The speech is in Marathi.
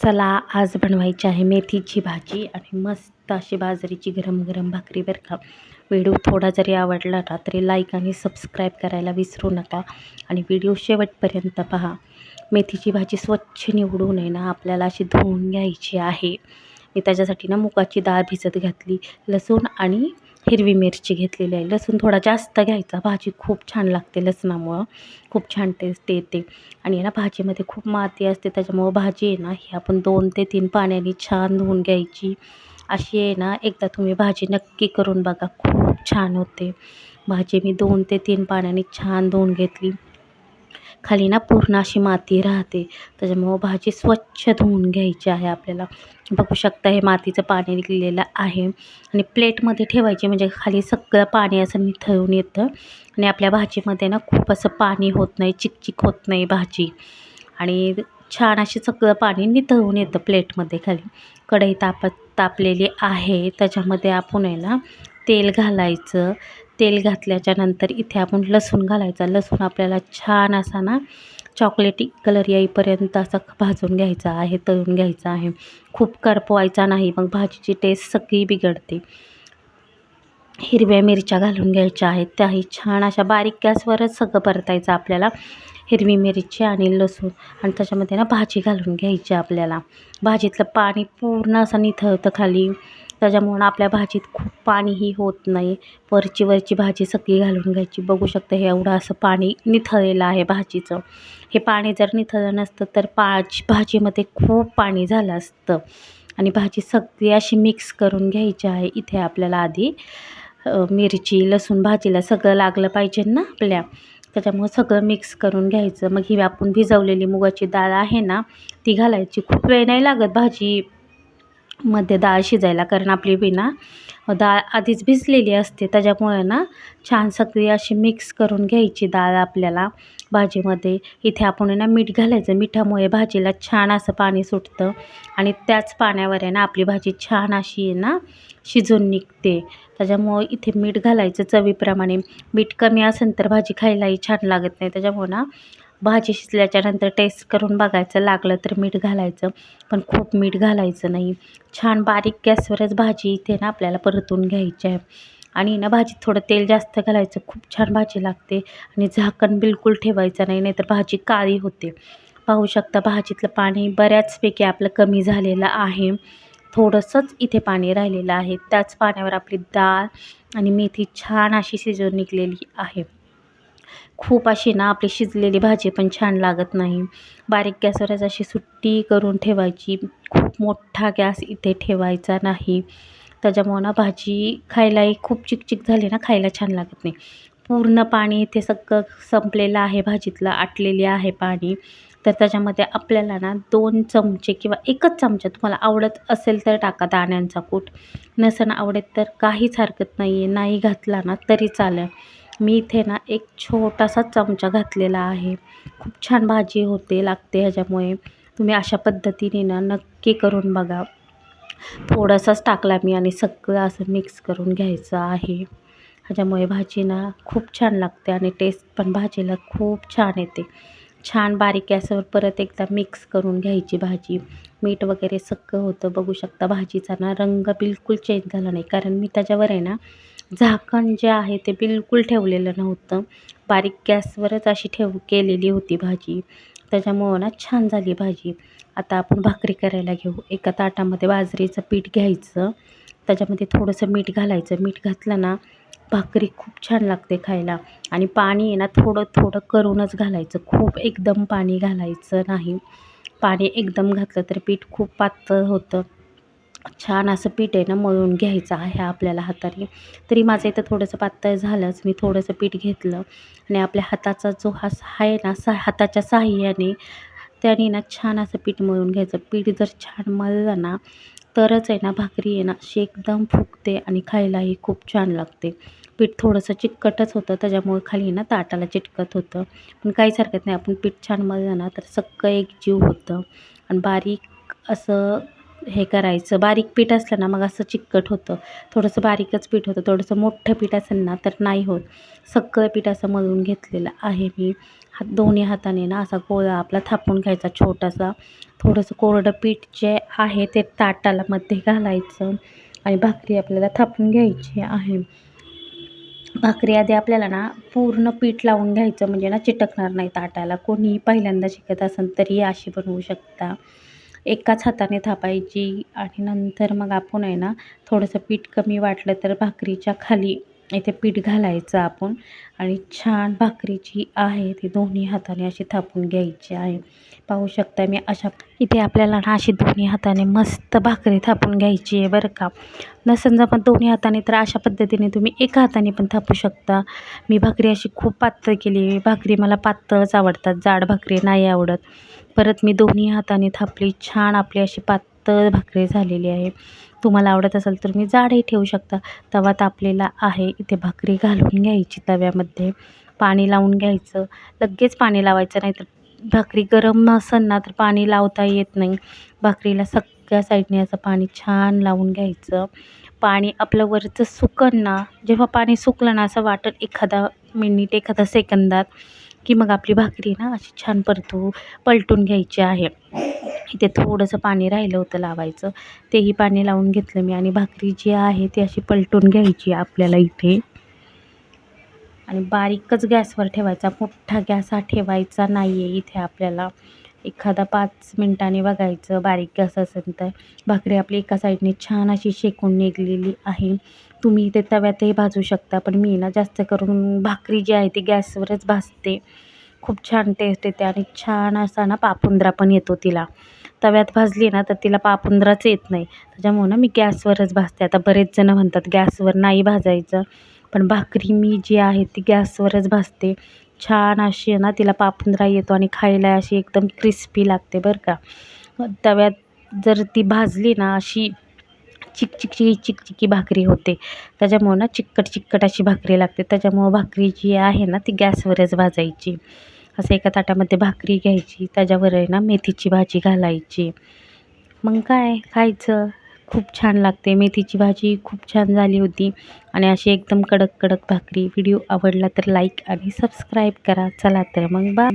चला आज बनवायची आहे मेथीची भाजी आणि मस्त अशी बाजरीची गरम गरम भाकरी बरं का. व्हिडिओ थोडा जरी आवडला ना तरी लाईक आणि सबस्क्राईब करायला विसरू नका. आणि व्हिडिओ शेवटपर्यंत पहा. मेथीची भाजी स्वच्छ निवडून आहे ना आपल्याला अशी धुवून घ्यायची आहे. मी त्याच्यासाठी ना मुगाची डाळ भिजत घातली लसूण आणि हिरवी मिरची घेतलेली आहे. लसूण थोडा जास्त घ्यायचा. भाजी खूप छान लागते लसणामुळं. खूप छान टेस्ट येते. आणि ना भाजीमध्ये खूप माती असते. त्याच्यामुळं भाजी आहे ना ही आपण दोन ते तीन पाण्याने छान धुवून घ्यायची. अशी आहे ना एकदा तुम्ही भाजी नक्की करून बघा. खूप छान होते. भाजी मी दोन ते तीन पाण्याने छान धुवून घेतली. खाली ना पूर्ण अशी माती राहते. त्याच्यामुळं हो भाजी स्वच्छ धुवून घ्यायची आहे आपल्याला. बघू शकता हे मातीचं पाणी निघलेलं आहे. आणि प्लेटमध्ये ठेवायची म्हणजे खाली सगळं पाणी असं निथळून येतं. आणि आपल्या भाजीमध्ये ना खूप असं पाणी होत नाही चिकचिक होत नाही भाजी. आणि छान असे सगळं पाणी निथळून येतं प्लेटमध्ये खाली. कढई तापत तापलेली आहे. त्याच्यामध्ये आपण आहे ना तेल घालायचं. तेल घातल्याच्या नंतर इथे आपण लसूण घालायचा. लसूण आपल्याला छान असा ना चॉकलेटी कलर येईपर्यंत असा भाजून घ्यायचा आहे तळून घ्यायचा आहे. खूप करपवायचा नाही मग भाजीची टेस्ट सगळी बिघडते. हिरव्या मिरच्या घालून घ्यायच्या आहेत. त्याही छान अशा बारीक गॅसवरच सगळं परतायचं आपल्याला. हिरवी मिरची आणि लसूण आणि त्याच्यामध्ये ना भाजी घालून घ्यायची आपल्याला. भाजीतलं पाणी पूर्ण असं निथळतं खाली. त्याच्यामुळं आपल्या भाजीत खूप पाणीही होत नाही. वरची वरची भाजी सगळी घालून घ्यायची. बघू शकता हे एवढं असं पाणी निथळलेलं आहे भाजीचं. हे पाणी जर निथळलं नसतं तर पाच भाजीमध्ये खूप पाणी झालं असतं. आणि भाजी सगळी अशी मिक्स करून घ्यायची आहे इथे आपल्याला आधी. मिरची लसूण भाजीला सगळं लागलं पाहिजे ना आपल्या. त्याच्यामुळं सगळं मिक्स करून घ्यायचं. मग ही आपण भिजवलेली मुगाची डाळ आहे ना ती घालायची. खूप वेळ नाही लागत भाजी मध्ये डाळ शिजायला कारण आपली बिना डाळ आधीच भिजलेली असते त्याच्यामुळे ना छान सगळी अशी मिक्स करून घ्यायची डाळ आपल्याला भाजीमध्ये. इथे आपण ना मीठ घालायचं. मिठामुळे भाजीला छान असं पाणी सुटतं आणि त्याच पाण्यावर आहे ना आपली भाजी छान अशी आहे ना शिजून निघते. त्याच्यामुळं इथे मीठ घालायचं चवीप्रमाणे. मीठ कमी असेल तर भाजी खायलाही छान लागत नाही. त्याच्यामुळं ना भाजी शिजल्याच्यानंतर टेस्ट करून बघायचं. लागलं तर मीठ घालायचं पण खूप मीठ घालायचं नाही. छान बारीक गॅसवरच भाजी इथे ना आपल्याला परतून घ्यायची आहे. आणि ना भाजीत थोडं तेल जास्त घालायचं. खूप छान भाजी लागते आणि झाकण बिलकुल ठेवायचं नाही नाहीतर भाजी काळी होते. पाहू शकता भाजीतलं पाणी बऱ्याचपैकी आपलं कमी झालेलं आहे. थोडंसंच इथे पाणी राहिलेलं आहे. त्याच पाण्यावर आपली डाळ आणि मेथी छान अशी शिजवून निघलेली आहे. खूप अशी ना आपली शिजलेली भाजी पण छान लागत नाही. बारीक गॅसवरच अशी सुट्टी करून ठेवायची. खूप मोठा गॅस इथे ठेवायचा नाही. त्याच्यामुळं ना भाजी खायलाही खूप चिकचिक झाली ना खायला छान लागत नाही. पूर्ण पाणी इथे सगळं संपलेलं आहे भाजीतलं आटलेली आहे पाणी. तर त्याच्यामध्ये आपल्याला ना दोन चमचे किंवा एकच चमचा तुम्हाला आवडत असेल तर टाका दाण्यांचा कूट. नसेल आवडत तर काहीच हरकत नाही आहे नाही घातला ना तरी चालेल. मी इथे ना एक छोटासा चमचा घातलेला आहे. खूप छान भाजी होते लागते ह्याच्यामुळे. तुम्ही अशा पद्धतीने ना नक्की करून बघा. थोडासाच टाकला मी आणि सगळं असं मिक्स करून घ्यायचं आहे. ह्याच्यामुळे भाजी ना खूप छान लागते आणि टेस्ट पण भाजीला खूप छान येते. छान बारीक गॅसवर परत एकदा मिक्स करून घ्यायची भाजी. मीठ वगैरे सगळं होतं. बघू शकता भाजीचा ना रंग बिलकुल चेंज झाला नाही. कारण मी त्याच्यावर आहे ना झाकण जे आहे ते बिलकुल ठेवलेलं नव्हतं. बारीक गॅसवरच अशी ठेव केलेली होती भाजी. त्याच्यामुळं ना छान झाली भाजी. आता आपण भाकरी करायला घेऊ. एका ताटामध्ये बाजरीचं पीठ घ्यायचं. त्याच्यामध्ये थोडंसं मीठ घालायचं. मीठ घातलं ना भाकरी खूप छान लागते खायला. आणि पाणी आहे ना थोडं थोडं करूनच घालायचं. खूप एकदम पाणी घालायचं नाही. पाणी एकदम घातलं तर पीठ खूप पातळ होतं. छान असं पीठ आहे ना मळून घ्यायचं आहे आपल्याला हाताने. तरी माझं इथं थोडंसं पातळ झालंच. मी थोडंसं पीठ घेतलं आणि आपल्या हाताचा जो हा आहे ना सा हाताच्या सहाय्याने त्याने ना छान असं पीठ मळून घ्यायचं. पीठ जर छान मळलं ना तरच आहे ना भाकरी आहे ना अशी एकदम फुगते आणि खायलाही खूप छान लागते. पीठ थोडंसं चिकटच होतं त्याच्यामुळे खाली ना ताटाला चिटकत होतं. पण काहीच हरकत नाही आपण पीठ छान मळलं ना तर सगळं एक जीव होतं. आणि बारीक असं हे करायचं. बारीक पीठ असलं ना मग असं चिकट होतं. थोडंसं बारीकच पीठ होतं. थोडंसं मोठं पीठ असेल ना तर नाही होत. सगळं पीठ असं मळून घेतलेलं आहे मी. हात दोन्ही हाताने ना असा गोळा आपला थापून घ्यायचा छोटासा. थोडंसं कोरडं पीठ जे आहे ते ताटाला मध्ये घालायचं आणि भाकरी आपल्याला थापून घ्यायची आहे. भाकरी आधी आपल्याला ना पूर्ण पीठ लावून घ्यायचं म्हणजे ना चिटकणार नाही ताटाला. कोणीही पहिल्यांदा शिकत असेल तरी अशी बनवू शकता. एकाच हाताने थापायची आणि नंतर मग आपण आहे ना थोडंसं पीठ कमी वाटलं तर भाकरीच्या खाली इथे पीठ घालायचं आपण. आणि छान भाकरी जी आहे ती दोन्ही हाताने अशी थापून घ्यायची आहे. पाहू शकता मी अशा इथे आपल्याला ना अशी दोन्ही हाताने मस्त भाकरी थापून घ्यायची आहे बरं का. न समजा पण दोन्ही हाताने तर अशा पद्धतीने तुम्ही एका हाताने पण थापू शकता. मी भाकरी अशी खूप पातळ केली भाकरी मला पातळच आवडतात. जाड भाकरी नाही आवडत. परत मी दोन्ही हाताने थापली. छान आपली अशी पातळ भाकरी झालेली आहे. तुम्हाला आवडत असेल तर मी जाडही ठेवू शकता. तवा तापलेला आहे इथे भाकरी घालून घ्यायची तव्यामध्ये. पाणी लावून घ्यायचं. लगेच पाणी लावायचं नाही तर भाकरी गरम नसेल ना तर पाणी लावता येत नाही. भाकरीला सगळ्या साईडने असं पाणी छान लावून घ्यायचं. पाणी आपलं वरचं सुकन ना जेव्हा पाणी सुकलं ना असं वाटत एखादा मिनिट एखादा सेकंदात. की मग आपली भाकरी ना अशी छान परतू पलटून घ्यायची आहे. इथे थोडंसं पाणी राहिलं होतं लावायचं. तेही पाणी लावून घेतलं मी आणि भाकरी जी आहे ती अशी पलटून घ्यायची आपल्याला इथे. आणि बारीकच गॅसवर ठेवायचा मोठा गॅस हा ठेवायचा नाही आहे इथे आपल्याला. एखादा पाच मिनटाने बघायचं बारीक गॅस असेल तर. भाकरी आपली एका साईडने छान अशी शेकून निघलेली आहे. तुम्ही इथे तव्यातही भाजू शकता पण मी ना जास्त करून भाकरी जी आहे ती गॅसवरच भाजते. खूप छान टेस्ट येते आणि छान असा ना पापुंद्रा पण येतो तिला. तव्यात भाजली ना तर तिला पापुंद्राच येत नाही. त्याच्यामुळं ना मी गॅसवरच भाजते. आता बरेच जण म्हणतात गॅसवर नाही भाजायचं पण भाकरी मी जी आहे ती गॅसवरच भाजते. छान अशी आहे ना तिला पापुंद्रा येतो आणि खायला अशी एकदम क्रिस्पी लागते बरं का. तव्यात जर ती भाजली ना अशी चिकचिकची चिकचिकी भाकरी होते. त्याच्यामुळं ना चिकट चिकट अशी भाकरी लागते. त्याच्यामुळं भाकरी जी आहे ना ती गॅसवरच भाजायची. असं एका ताटामध्ये भाकरी घ्यायची. त्याच्यावर आहे ना मेथीची भाजी घालायची. मग काय? खायचं. खूप छान लागते. मेथीची भाजी खूप छान झाली होती. आणि अशी एकदम कडक कडक भाकरी. व्हिडिओ आवडला तर लाईक आणि सबस्क्राईब करा. चला तर मग बा